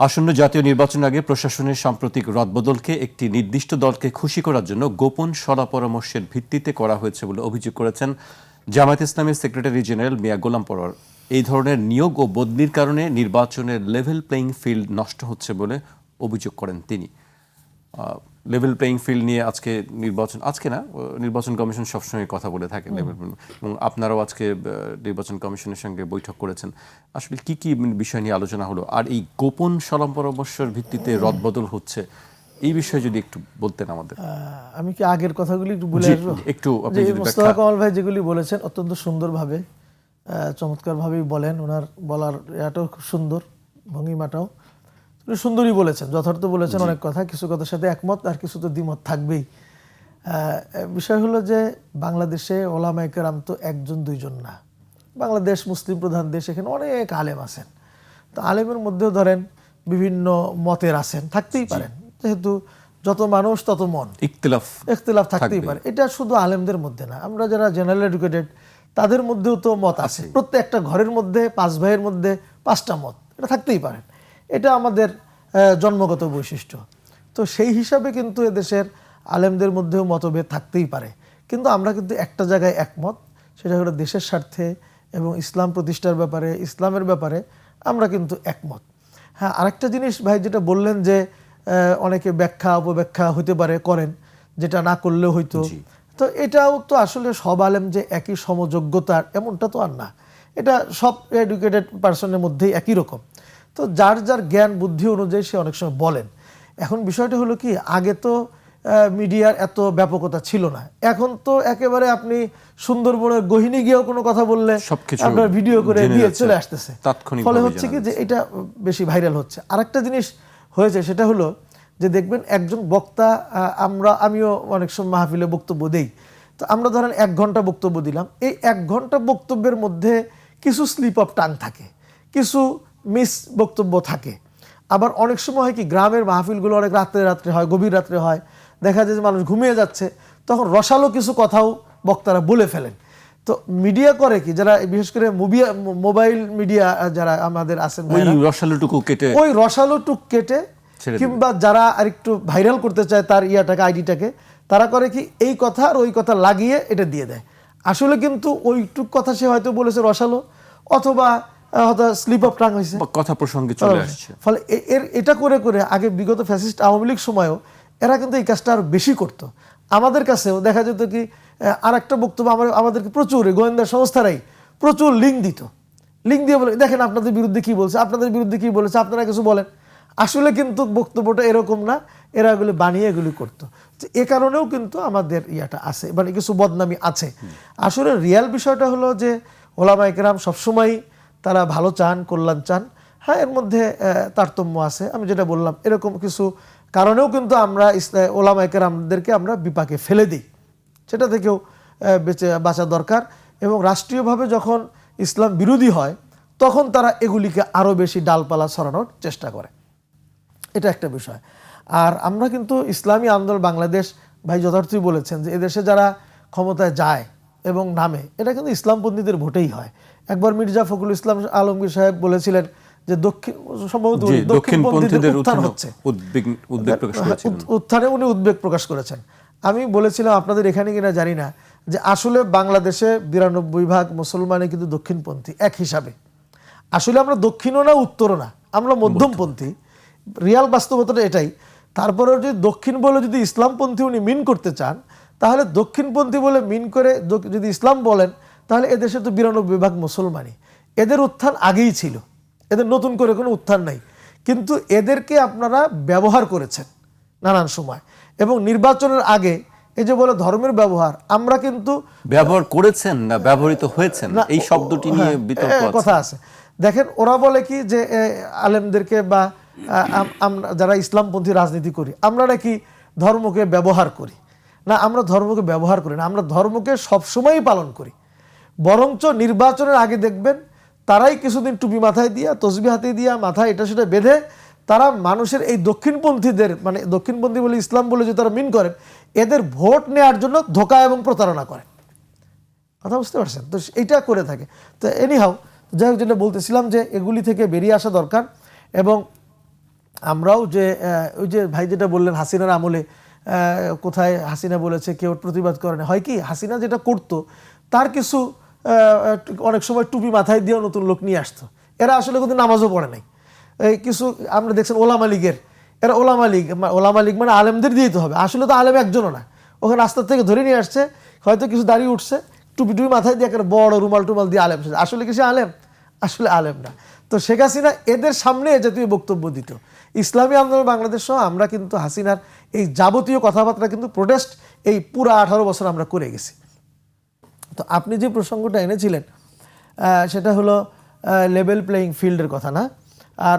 আসন্ন জাতীয় নির্বাচন আগে প্রশাসনের সাম্প্রতিক রদবদলকে একটি নির্দিষ্ট দলকে খুশি করার জন্য গোপন সলা পরামর্শের ভিত্তিতে করা হয়েছে বলে অভিযোগ করেছেন জামায়াত ইসলামের সেক্রেটারি জেনারেল মিয়া গোলাম পরোয়ার। এই ধরনের নিয়োগ ও বদলির কারণে নির্বাচনের লেভেল প্লেইং ফিল্ড নষ্ট হচ্ছে বলে অভিযোগ করেন তিনি। লেভেল প্লেইং ফিল্ড নিয়ে আজকে নির্বাচন আজকে না নির্বাচন কমিশন সবসময় কথা বলে থাকে লেভেল এবং আপনারাও আজকে নির্বাচন কমিশনের সঙ্গে বৈঠক করেছেন। আসলে কি কি বিষয় নিয়ে আলোচনা হলো? আর এই গোপন সলাম পরামর্শের ভিত্তিতে রদবদল হচ্ছে এই বিষয়ে যদি একটু বলতেন আমাদের। আমি কি আগের কথাগুলি একটু বলে আসব? একটু মোস্তফা কামাল ভাই যেগুলি বলেছেন অত্যন্ত সুন্দরভাবে চমৎকারভাবেই বলেন। ওনার বলার এটাও খুব সুন্দর ভঙ্গিমাটাও। উনি সুন্দরই বলেছেন যথার্থ বলেছেন অনেক কথা কিছু কথার সাথে একমত আর কিছু তো দ্বিমত থাকবেই। বিষয় হলো যে বাংলাদেশে ওলামায়ে কেরাম তো একজন দুইজন না। বাংলাদেশ মুসলিম প্রধান দেশ এখানে অনেক আলেম আছেন। তো আলেমের মধ্যেও ধরেন বিভিন্ন মতের আছেন থাকতেই পারেন। যেহেতু যত মানুষ তত মন। ইখতিলাফ ইখতিলাফ থাকতেই পারে। এটা শুধু আলেমদের মধ্যে না আমরা যারা জেনারেল এডুকেটেড তাদের মধ্যেও তো মত আছে। প্রত্যেকটা ঘরের মধ্যে পাঁচ ভাইয়ের মধ্যে পাঁচটা মত এটা থাকতেই পারেন। এটা আমাদের জন্মগত বৈশিষ্ট্য। তো সেই হিসাবে কিন্তু এদেশের আলেমদের মধ্যেও মতভেদ থাকতেই পারে। কিন্তু আমরা কিন্তু একটা জায়গায় একমত সেটা হলো দেশের স্বার্থে এবং ইসলাম প্রতিষ্ঠার ব্যাপারে ইসলামের ব্যাপারে আমরা কিন্তু একমত। হ্যাঁ আরেকটা জিনিস ভাই যেটা বললেন যে অনেকে ব্যাখ্যা অপব্যাখ্যা হতে পারে করেন যেটা না করলেও হয়তো। তো এটাও তো আসলে সব আলেম যে একই সমযোগ্যতার এমনটা তো আর না। এটা সব এডুকেটেড পার্সনের মধ্যেই একই রকম। তো যার যার জ্ঞান বুদ্ধি অনুযায়ী সে অনেক সময় বলেন। এখন বিষয়টা হলো কি আগে তো মিডিয়ার এত ব্যাপকতা ছিল না। এখন তো একেবারে আপনি সুন্দরবনের গহিনী গিয়েও কোনো কথা বললে আপনার ভিডিও করে দিয়ে চলে আসতেছে। ফলে হচ্ছে কি যে এটা বেশি ভাইরাল হচ্ছে। আরেকটা জিনিস হয়েছে সেটা হলো যে দেখবেন একজন বক্তা আমরা আমিও অনেক সময় মাহফিলে বক্তব্য দেই। তো আমরা ধরেন এক ঘণ্টা বক্তব্য দিলাম। এই এক ঘণ্টা বক্তব্যের মধ্যে কিছু স্লিপ অফ টাং থাকে। কিছু মিস বক্তব্য থাকে। আবার অনেক সময় হয় কি গ্রামের মাহফিলগুলো অনেক রাত্রে রাত্রে হয় গভীর রাত্রে হয়। দেখা যায় যে মানুষ ঘুমিয়ে যাচ্ছে তখন রসালো কিছু কথাও বক্তারা বলে ফেলেন। তো মিডিয়া করে কি যারা বিশেষ করে মুভিয়া মোবাইল মিডিয়া যারা আমাদের আছেন ওই রসালোটুকু কেটে ওই রসালো টুক কেটে কিংবা যারা আরেকটু ভাইরাল করতে চায় তার ইয়াটাকে আইডিটাকে তারা করে কি এই কথা আর ওই কথা লাগিয়ে এটা দিয়ে দেয়। আসলে কিন্তু ওইটুক কথা সে হয়তো বলেছে রসালো অথবা হয়তো স্লিপ অফ টাং হয়েছে। কথা প্রসঙ্গে চলে আসছে। ফলে এর এটা করে করে আগে বিগত ফ্যাসিস্ট আওয়ামী লীগ সময়ও এরা কিন্তু এই কাজটা আরও বেশি করত। আমাদের কাছেও দেখা যেত কি আর একটা বক্তব্য আমার আমাদেরকে প্রচুর গোয়েন্দা সংস্থারাই প্রচুর লিঙ্ক দিত। লিঙ্ক দিয়ে বলে দেখেন আপনাদের বিরুদ্ধে কি বলছে আপনাদের বিরুদ্ধে কি বলেছে আপনারা কিছু বলেন। আসলে কিন্তু বক্তব্যটা এরকম না এরা এগুলি বানিয়ে এগুলি করতো। তো এ কারণেও কিন্তু আমাদের ইয়াটা আছে মানে কিছু বদনামি আছে। আসলে রিয়াল বিষয়টা হলো যে ওলামা একরাম সবসময় তারা ভালো চান, কল্যাণ চান। হ্যাঁ এর মধ্যে তারতম্য আছে। আমি যেটা বললাম, এরকম কিছু কারণেও কিন্তু আমরা ইসলা- ওলামা একরামদেরকে আমরা বিপাকে ফেলে দিই। সেটা থেকেও বেঁচে, বাঁচা দরকার। এবং রাষ্ট্রীয়ভাবে যখন ইসলাম বিরোধী হয়, তখন তারা এগুলিকে আরও বেশি ডালপালা ছড়ানোর চেষ্টা করে। এটা একটা বিষয়। আর আমরা কিন্তু ইসলামী আন্দোলন, বাংলাদেশ ভাই যথার্থই বলেছেন যে, এদেশে যারা ক্ষমতায় যায় এবং নামে। এটা কিন্তু ইসলামপন্থীদের ভোটেই হয়। একবার মির্জা ফখরুল ইসলাম আলমগীর সাহেব বলেছিলেন যে দক্ষিণ সম্ভবত দক্ষিণপন্থীদের উত্থান হচ্ছে। উত- উত্থানে উনি উদ্বেগ প্রকাশ করেছেন। আমি বলেছিলাম আপনাদের এখানে কিনা জানি না যে আসলে বাংলাদেশে বিরানব্বই ভাগ মুসলমানে কিন্তু দক্ষিণপন্থী এক হিসাবে। আসলে আমরা দক্ষিণও না উত্তরও না। আমরা মধ্যমপন্থী রিয়াল বাস্তবতাটা এটাই। তারপরে যদি দক্ষিণ বলে যদি ইসলামপন্থী উনি মিন করতে চান তাহলে দক্ষিণপন্থী বলে মিন করে যদি ইসলাম বলেন তাহলে এদেশে তো বিরানব্বই ভাগ মুসলমানই। এদের উত্থান আগেই ছিল। এদের নতুন করে কোনো উত্থান নাই। কিন্তু এদেরকে আপনারা ব্যবহার করেছেন নানান সময়। এবং নির্বাচনের আগে এই যে বলে ধর্মের ব্যবহার আমরা কিন্তু ব্যবহার করেছেন না ব্যবহৃত হয়েছেন? এই শব্দটি নিয়ে হ্যাঁ, বিতর্ক কথা আছে। দেখেন ওরা বলে কি যে আলেমদেরকে বা আম- আমরা যারা ইসলামপন্থী রাজনীতি করি আমরা নাকি ধর্মকে ব্যবহার করি। না, আমরা ধর্মকে ব্যবহার করি না, আমরা ধর্মকে সবসময়ই পালন করি। বরঞ্চ নির্বাচনের আগে দেখবেন, তারাই কিছুদিন টুপি মাথায় দিয়া তসবি হাতে দিয়া মাথায় এটা সেটা বেঁধে, তারা মানুষের এই দক্ষিণপন্থীদের মানে দক্ষিণপন্থী বলে ইসলাম বলে যে তারা মিন করেন, এদের ভোট নেওয়ার জন্য ধোকা এবং প্রতারণা করেন কথা বুঝতে পারছেন? তো এইটা করে থাকে। তো এনিহাও যাই হোক যেটা বলতেছিলাম যে এগুলি থেকে বেরিয়ে আসা দরকার এবং আমরাও যে ওই যে ভাই যেটা বললেন হাসিনার আমলে কোথায় হাসিনা বলেছে, কেউ প্রতিবাদ করে না। হয় কি, হাসিনা যেটা করতো, তার কিছু অনেক সময় টুপি মাথায় দিয়েও নতুন লোক নিয়ে আসতো। এরা আসলে কিন্তু নামাজও পড়ে নাই। এই কিছু আমরা দেখছেন ওলামা লীগের, এরা ওলামা লীগ ওলামা লীগ মানে আলেমদের দিয়েই তো হবে। আসলে তো আলেম একজনও না। ওখানে রাস্তা থেকে ধরে নিয়ে আসছে, হয়তো কিছু দাঁড়িয়ে উঠছে, টুপি টুপি মাথায় দিয়ে একটা বড় রুমাল টুমাল দিয়ে আলেম। আসলে কিছু আলেম? আসলে আলেম না। তো শেখ হাসিনা এদের সামনে এ জাতীয় বক্তব্য দিত। ইসলামী আন্দোলন বাংলাদেশ সহ আমরা কিন্তু হাসিনার এই যাবতীয় কথাবার্তা কিন্তু প্রোটেস্ট এই পুরো আঠারো বছর আমরা করে গেছি। তো আপনি যে প্রসঙ্গটা এনেছিলেন সেটা হলো লেভেল প্লেয়িং ফিল্ডের কথা না? আর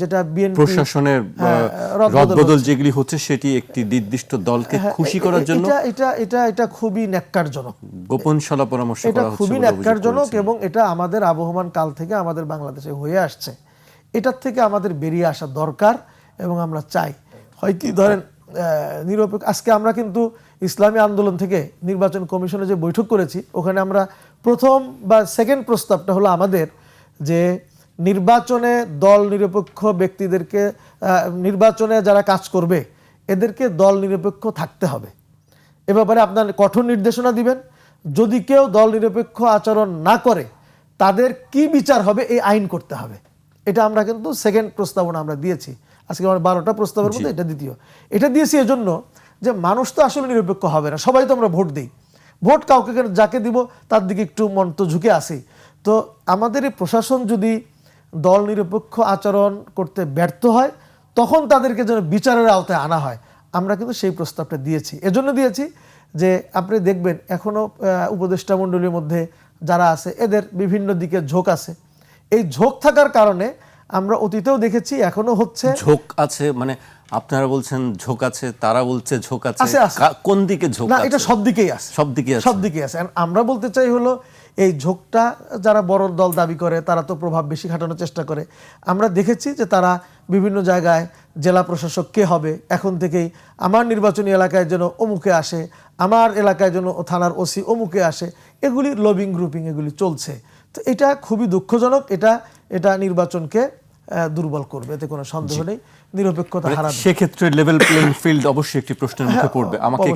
যেটা বিএনপি প্রশাসনের হ্যাঁ, রদবদল যেগুলি হচ্ছে সেটি একটি নির্দিষ্ট দলকে খুশি করার জন্য এটা এটা এটা এটা খুবই ন্যাক্কারজনক। গোপন সলা পরামর্শ এটা করা হচ্ছে খুবই বলে ন্যাক্কারজনক এবং এটা আমাদের আবহমান কাল থেকে আমাদের বাংলাদেশে হয়ে আসছে। এটার থেকে আমাদের বেরিয়ে আসা দরকার এবং আমরা চাই। হয় কি, ধরেন নিরপেক্ষ, আজকে আমরা কিন্তু ইসলামী আন্দোলন থেকে নির্বাচন কমিশনে যে বৈঠক করেছি, ওখানে আমরা প্রথম বা সেকেন্ড প্রস্তাবটা হলো আমাদের যে নির্বাচনে দল নিরপেক্ষ ব্যক্তিদেরকে নির্বাচনে যারা কাজ করবে, এদেরকে দল নিরপেক্ষ থাকতে হবে। এ ব্যাপারে আপনার কঠোর নির্দেশনা দিবেন। যদি কেউ দল নিরপেক্ষ আচরণ না করে, তাদের কি বিচার হবে, এই আইন করতে হবে। এটা আমরা কিন্তু সেকেন্ড প্রস্তাবনা আমরা দিয়েছি। আজকে আমার বারোটা প্রস্তাবের মধ্যে এটা দ্বিতীয়। এটা দিয়েছি এজন্য যে মানুষ তো আসলে নিরপেক্ষ হবে না সবাই তো আমরা ভোট দিই। ভোট কাউকে কেন- যাকে দিব তার দিকে একটু মন তো ঝুঁকে আসি তো আমাদের এই প্রশাসন যদি দল নিরপেক্ষ আচরণ করতে ব্যর্থ হয় তখন তাদেরকে যেন বিচারের আওতায় আনা হয়। আমরা কিন্তু সেই প্রস্তাবটা দিয়েছি। এজন্য দিয়েছি যে আপনি দেখবেন এখনও উপদেষ্টা মণ্ডলীর মধ্যে যারা আছে এদের বিভিন্ন দিকে ঝোঁক আছে। এই ঝোঁক থাকার কারণে আমরা অতীতেও দেখেছি এখনও হচ্ছে। ঝোঁক আছে মানে আপনারা বলছেন ঝোঁক আছে তারা বলছে ঝোঁক আছে। কোন দিকে ঝোঁক না এটা সব দিকেই আছে। সব দিকে আছে। সব দিকেই আছে। আমরা বলতে চাই হলো এই ঝোঁকটা যারা বড় দল দাবি করে তারা তো প্রভাব বেশি খাটানোর চেষ্টা করে। আমরা দেখেছি যে তারা বিভিন্ন জায়গায় জেলা প্রশাসক কে হবে এখন থেকেই আমার নির্বাচনী এলাকায় যেন অমুকে আসে আমার এলাকায় যেন থানার ওসি অমুকে আসে এগুলি লবিং গ্রুপিং এগুলি চলছে। তো এটা খুবই দুঃখজনক এটা এটা নির্বাচনকে দুর্বল করবে এতে কোনো সন্দেহ নেই নিরপেক্ষতা হারাবে। সেক্ষেত্রে লেভেল প্লেইং ফিল্ড অবশ্যই একটি প্রশ্নের মুখে পড়বে। আমাকে।